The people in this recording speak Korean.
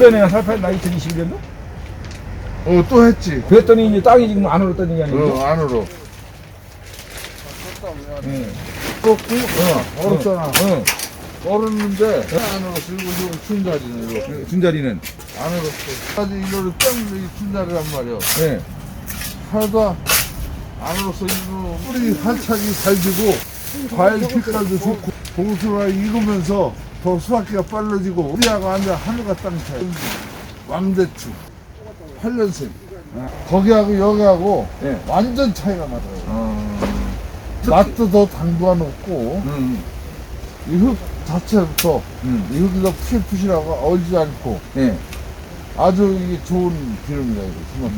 전에 살팔나 2021년도? 어, 또 했지. 그랬더니 이제 땅이 지금 안 오르다는 게 아니고. 어, 안으로. 응. 꺾고, 어, 얼었잖아. 응. 얼었는데, 안으로 들고 좀 춘자리는 이렇게. 응. 준자리는. 안으로 또. 까지 이거를 땡 이 춘자리란 말이야. 예. 하다 안으로서 이거 뿌리 잘 되고, 과일 빛깔도 좋고, 봉수가 익으면서 더 수확기가 빨라지고, 우리하고 완전 하늘과 땅 차이. 왕대추. 8년생. 거기하고 여기하고 예. 완전 차이가 나요. 어. 맛도 더 당도가 높고 응. 이흙 자체부터 응. 이 흙이 더 푸실푸실하고 얼지 않고 예. 아주 이게 좋은 기름이다 이거.